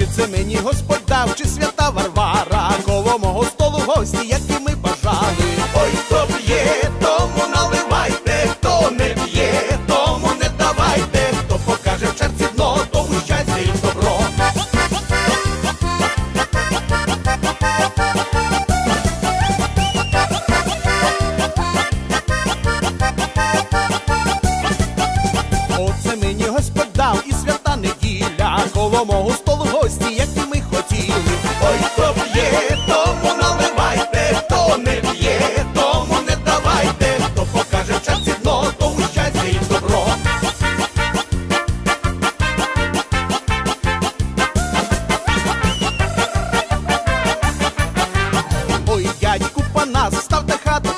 Чи це мені Господь дав, чи свята Варвара, коло мого столу гості, які ми бажали. Ой, хто п'є, тому наливайте, хто не п'є, тому не давайте, хто покаже в черці дно, тому щастя і добро. Оце мені Господь дав і свята неділя, коло мого столу по нас, став та хата.